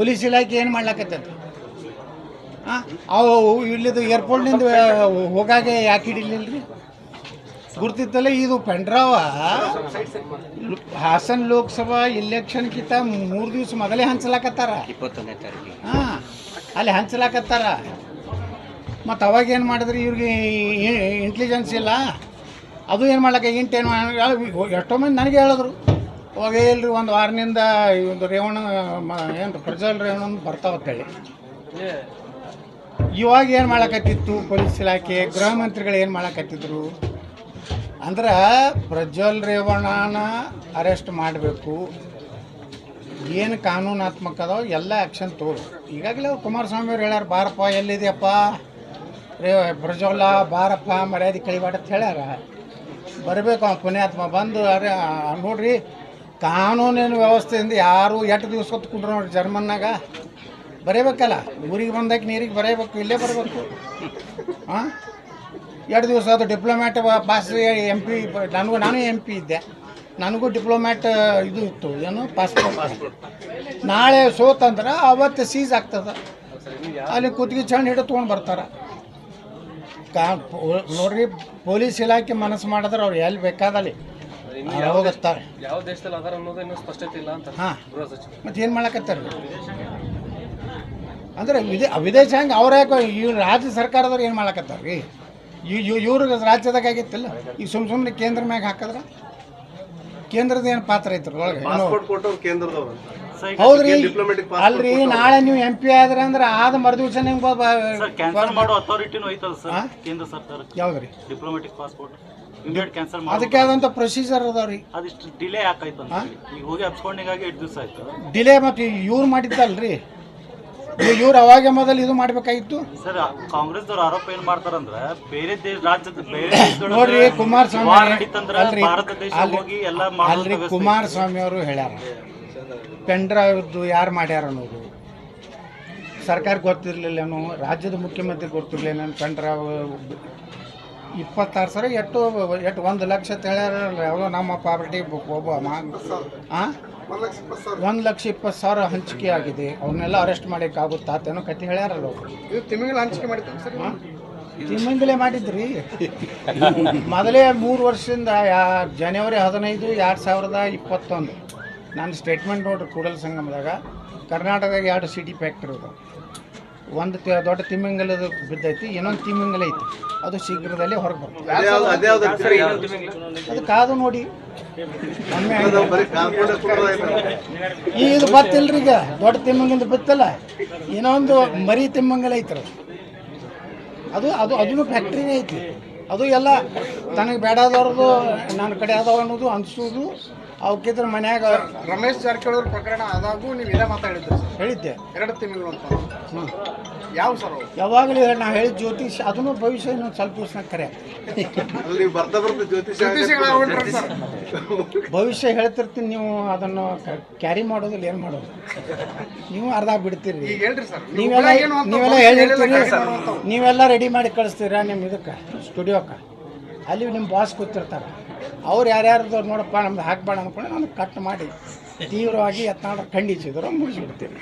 Police ಇಲಾಖೆ ಏನು ಮಾಡ್ಲಾಕತ್ತ ಹಾಂ ಅವು ಇಲ್ಲಿದು ಏರ್ಪೋರ್ಟ್ನಿಂದ ಹೋಗಾಗೆ ಯಾಕೆ ಹಿಡಿಲಿಲ್ರಿ? ಗುರ್ತಿತ್ತಲ್ಲ ಇದು ಪೆಂಡ್ರಾವ? ಹಾಸನ್ ಲೋಕಸಭಾ ಇಲೆಕ್ಷನ್ಕಿಂತ ಮೂರು ದಿವಸ ಮೊದಲೇ ಹಂಚಲಾಕತ್ತಾರ. ಹಾಂ ಅಲ್ಲಿ ಹಂಚಲಾಕತ್ತಾರ. ಮತ್ತು ಅವಾಗ ಏನು ಮಾಡಿದ್ರಿ ಇವ್ರಿಗೆ ಇಂಟೆಲಿಜೆನ್ಸ್ ಇಲ್ಲ? ಅದು ಏನು ಮಾಡ್ಲಕ್ಕ ಇಂಟೇನು ಎಷ್ಟೋ ಮಂದಿ ನನಗೆ ಹೇಳಿದ್ರು. ಅವಾಗ ಇಲ್ರಿ ಒಂದು ವಾರನಿಂದ ಒಂದು ರೇವಣ ಏನು ಪ್ರಜ್ವಲ್ ರೇವಣ ಹೇಳಿ ಇವಾಗ ಏನು ಮಾಡಕತ್ತಿತ್ತು ಪೊಲೀಸ್ ಇಲಾಖೆ, ಗೃಹ ಮಂತ್ರಿಗಳು ಏನು ಮಾಡಕತ್ತಿದ್ರು? ಅಂದ್ರೆ ಪ್ರಜ್ವಲ್ ರೇವಣ್ಣನ ಅರೆಸ್ಟ್ ಮಾಡಬೇಕು. ಏನು ಕಾನೂನಾತ್ಮಕ ಅದಾವ ಎಲ್ಲ ಆ್ಯಕ್ಷನ್ ತೋರು. ಈಗಾಗಲೇ ಕುಮಾರಸ್ವಾಮಿ ಅವ್ರು ಹೇಳ್ಯಾರ, ಬಾರಪ್ಪ, ಎಲ್ಲಿದೆಯಪ್ಪ? ರೇ, ಪ್ರಜ್ವಲ, ಬಾರಪ್ಪ, ಮರ್ಯಾದೆ ಕಳಿಬಾಡ ಅಂತ ಹೇಳ್ಯಾರ. ಬರಬೇಕು ಅವ್ನು ಪುಣ್ಯಾತ್ಮ, ಬಂದು ಅರೆ ನೋಡ್ರಿ ಕಾನೂನಿನ ವ್ಯವಸ್ಥೆಯಿಂದ ಯಾರು ಎಷ್ಟು ದಿವಸ ಹೊತ್ಕೊಂಡ್ರು ನೋಡ್ರಿ ಜರ್ಮನ್ನಾಗ ಬರೀಬೇಕಲ್ಲ, ಊರಿಗೆ ಬಂದಾಗ ನೀರಿಗೆ ಬರೀಬೇಕು, ಇಲ್ಲೇ ಬರಬೇಕು. ಹಾಂ ಎರಡು ದಿವಸ ಅದು ಡಿಪ್ಲೊಮ್ಯಾಟ್ ಪಾಸ್ ಎಂ ಪಿ ನನಗೂ, ನಾನು ಎಂ ಪಿ ಇದ್ದೆ. ನನಗೂ ಡಿಪ್ಲೊಮ್ಯಾಟ್ ಇದು ಇತ್ತು, ಏನು? ಪಾಸ್ಪೋರ್ಟ್. ನಾಳೆ ಸೋತಂದ್ರೆ ಅವತ್ತು ಸೀಸ್ ಆಗ್ತದೆ. ಅಲ್ಲಿ ಕುತ್ತಿಗೆ ಚಂಡ್ ಹಿಡಿದು ತೊಗೊಂಡು ಬರ್ತಾರೆ. ಕಾ ನೋಡ್ರಿ, ಪೊಲೀಸ್ ಇಲಾಖೆ ಮನಸ್ಸು ಮಾಡಿದ್ರೆ ಅವ್ರು ಎಲ್ಲಿ ಬೇಕಾದಲ್ಲಿ. ಹೋಗುತ್ತಾರೆ ಯಾವ ದೇಶದಲ್ಲಿ ಅದಾರ ಅನ್ನೋದು ಇನ್ನೂ ಸ್ಪಷ್ಟತೆ ಇಲ್ಲ ಅಂತ ಹಾಂ. ಗೃಹ ಸಚಿವ ಮತ್ತೆ ಏನು ಮಾಡಕತ್ತಾರ? ಅಂದ್ರೆ ವಿದೇ ವಿದೇಶ ಹಂಗೆ ಅವ್ರ ಯಾಕೆ ಇವ್ರು ರಾಜ್ಯ ಸರ್ಕಾರದವ್ರು ಏನು ಮಾಡಕತ್ತಾರ ರೀ? ಇವ್ರ ರಾಜ್ಯದಾಗ ಆಗಿತ್ತಿಲ್ಲ ಈ ಸುಮ್ ಸುಮ್ಮನೆ ಕೇಂದ್ರ ಮ್ಯಾಗ ಹಾಕಿದ್ರ? ಕೇಂದ್ರದ ಏನು ಪಾತ್ರ ಐತ್ರ ಒಳಗೆ? ಪಾಸ್ಪೋರ್ಟ್ ಕೊಟ್ಟವ್ರು ಕೇಂದ್ರದವ್ರು ಹೌದ್ರಿ. ಅಲ್ರಿ ನಾಳೆ ನೀವು ಎಂ ಪಿ ಆದ್ರೆ ಅಂದ್ರೆ ಆದ ಮರುದಿವಸ ನಿಮ್ಗೆ ಕ್ಯಾನ್ಸಲ್ ಮಾಡೋ ಅಥಾರಿಟಿನೂ ಐತಲ್ಲ ಸರ್ ಕೇಂದ್ರ ಸರ್ಕಾರಕ್ಕೆ ಯಾವ್ದ್ರಿ? ಡಿಪ್ಲೊಮ್ಯಾಟಿಕ್ ಪಾಸ್ಪೋರ್ಟ್ ಇಮಿಡಿಯೇಟ್ ಕ್ಯಾನ್ಸಲ್ ಮಾಡಿ ಅದಕ್ಕೆ ಆದಂತ ಪ್ರೊಸೀಜರ್ ಅದಾವ್ರಿ. ಅದಿಷ್ಟು ಡಿಲೇ ಯಾಕಾಯ್ತು ಅಂತ. ಈಗ ಹೋಗಿ ಅಪ್ಸ್ಕೊಂಡಿಗಾಗಿ ಎಷ್ಟು ದಿವಸ ಆಯ್ತು? ಡಿಲೇ ಮತ್ತು ಇವ್ರು ಮಾಡಿದ್ದಲ್ರಿ. ಇವ್ರು ಅವಾಗ ಮೊದಲು ಇದು ಮಾಡ್ಬೇಕಾಗಿತ್ತು. ಸರ್ ಕಾಂಗ್ರೆಸ್ದವ್ರು ಆರೋಪ ಏನ್ ಮಾಡ್ತಾರಂದ್ರ ಬೇರೆ ದೇಶ ರಾಜ್ಯದ ಬೇರೆ ನೋಡ್ರಿ ಕುಮಾರಸ್ವಾಮಿ ಅಲ್ರಿ, ಕುಮಾರಸ್ವಾಮಿ ಅವರು ಹೇಳ್ಯಾರ. ಪೆಂಡ್ರೈವ್ದು ಯಾರು ಮಾಡ್ಯಾರ ಅನ್ನೋದು. ಸರ್ಕಾರ ಗೊತ್ತಿರಲಿಲ್ಲೇನು ರಾಜ್ಯದ ಮುಖ್ಯಮಂತ್ರಿ ಗೊತ್ತಿರಲಿಲ್ಲ ಪೆಂಡ್ರಾವ್ ಇಪ್ಪತ್ತಾರು ಸಾವಿರ ಎಷ್ಟು ಎಷ್ಟು ಒಂದು ಲಕ್ಷ ತೇಳ್ಯಾರಲ್ಲ ಯಾವುದೋ ನಮ್ಮ ಪಾರ್ಟಿ ಒಬ್ಬ ಹಾಂ ಒಂದು ಲಕ್ಷ ಇಪ್ಪತ್ತು ಸಾವಿರ ಹಂಚಿಕೆ ಆಗಿದೆ ಅವನ್ನೆಲ್ಲ ಅರೆಸ್ಟ್ ಮಾಡೋಕ್ಕಾಗುತ್ತಾ ಅಂತೇನೋ ಕತೆ ಹೇಳ್ಯಾರಲ್ಲ ಅವರು. ಹಂಚಿಕೆ ಮಾಡಿದ್ರು ಸರ್ ಮಾಡಿದ್ರಿ. ಮೊದಲೇ ಮೂರು ವರ್ಷದಿಂದ ಯಾ ಜನವರಿ ಹದಿನೈದು ಎರಡು ಸಾವಿರದ ಇಪ್ಪತ್ತೊಂದು. ನಾನು ಸ್ಟೇಟ್ಮೆಂಟ್ ನೋಡ್ರಿ ಕೂಡಲ ಸಂಗಮದಾಗ. ಕರ್ನಾಟಕದಾಗ ಎರಡು ಸಿಟಿ ಫ್ಯಾಕ್ಟ್ರಿ ಅದು ಒಂದು ದೊಡ್ಡ ತಿಮ್ಮಂಗಲದ ಬಿದ್ದೈತಿ ಇನ್ನೊಂದು ತಿಮ್ಮಂಗಲ ಐತಿ. ಅದು ಶೀಘ್ರದಲ್ಲೇ ಹೊರಗೆ ಬರ್ತದೆ. ಅದು ಕಾದು ನೋಡಿ. ಈ ಇದು ಬತ್ತಿಲ್ರಿ ಈಗ. ದೊಡ್ಡ ತಿಮ್ಮಂಗಿಂದ ಬಿತ್ತಲ್ಲ. ಇನ್ನೊಂದು ಮರಿ ತಿಮ್ಮಂಗಲ ಐತ್ರ ಅದು. ಅದು ಅದನ್ನು ಫ್ಯಾಕ್ಟ್ರಿನೇ ಐತಿ. ಅದು ಎಲ್ಲ ತನಗೆ ಬೇಡಾದವ್ರದ್ದು ನನ್ನ ಕಡೆ ಅದಾವ ಅನ್ನೋದು ಅನ್ಸೋದು. ಅವಕ್ಕಿದ್ರೆ ಮನ್ಯಾಗ ರಮೇಶ್ ಜಾರಕಿಹೊಳಿ ಪ್ರಕರಣ ಆದಾಗೂ ನೀವು ಇದೇ ಮಾತಾಡಿದ್ರಿ ಹೇಳಿದ್ದೆ. ಎರಡು ತಿಂಗಳು ಅಂತ. ಹ್ಞೂ ಯಾವ ಸರ್ ಯಾವಾಗಲೂ ನಾ ಹೇಳಿದ ಜ್ಯೋತಿಷ್ ಅದನ್ನು ಭವಿಷ್ಯ ಇನ್ನೊಂದು ಸ್ವಲ್ಪ ದಿವಸ ಕರೆ. ಅಲ್ಲಿ ನೀವು ಬರ್ತಾ ಬರ್ತಾ ಜ್ಯೋತಿಷ ಭವಿಷ್ಯ ಹೇಳ್ತಿರ್ತೀನಿ ನೀವು ಅದನ್ನು ಕ್ಯಾರಿ ಮಾಡೋದಿಲ್ಲ ಏನು ಮಾಡೋದು? ನೀವು ಅರ್ಧ ಬಿಡ್ತೀರಿ. ಈಗ ಹೇಳ್ರಿ ಸರ್. ನೀವೆಲ್ಲ ನೀವೆಲ್ಲ ಹೇಳಿರ್ತೀರಿ. ನೀವೆಲ್ಲ ರೆಡಿ ಮಾಡಿ ಕಳಿಸ್ತೀರಾ ನಿಮ್ಮ ಇದಕ್ಕೆ ಸ್ಟುಡಿಯೋಕ್ಕೆ? ಅಲ್ಲಿ ನಿಮ್ಮ ಬಾಸ್ ಕೂತಿರ್ತಾರೆ. ಅವ್ರು ಯಾರ್ಯಾರ್ದು ನೋಡಪ್ಪ ನಮ್ದು ಹಾಕ್ಬೇಡ ಅಂದ್ಕೊಂಡು ನಾನು ಕಟ್ ಮಾಡಿ ತೀವ್ರವಾಗಿ ಯತ್ನಾಡ ಖಂಡಿಸಿದ್ರು ಮುಗಿಸ್ಬಿಡ್ತೀವಿ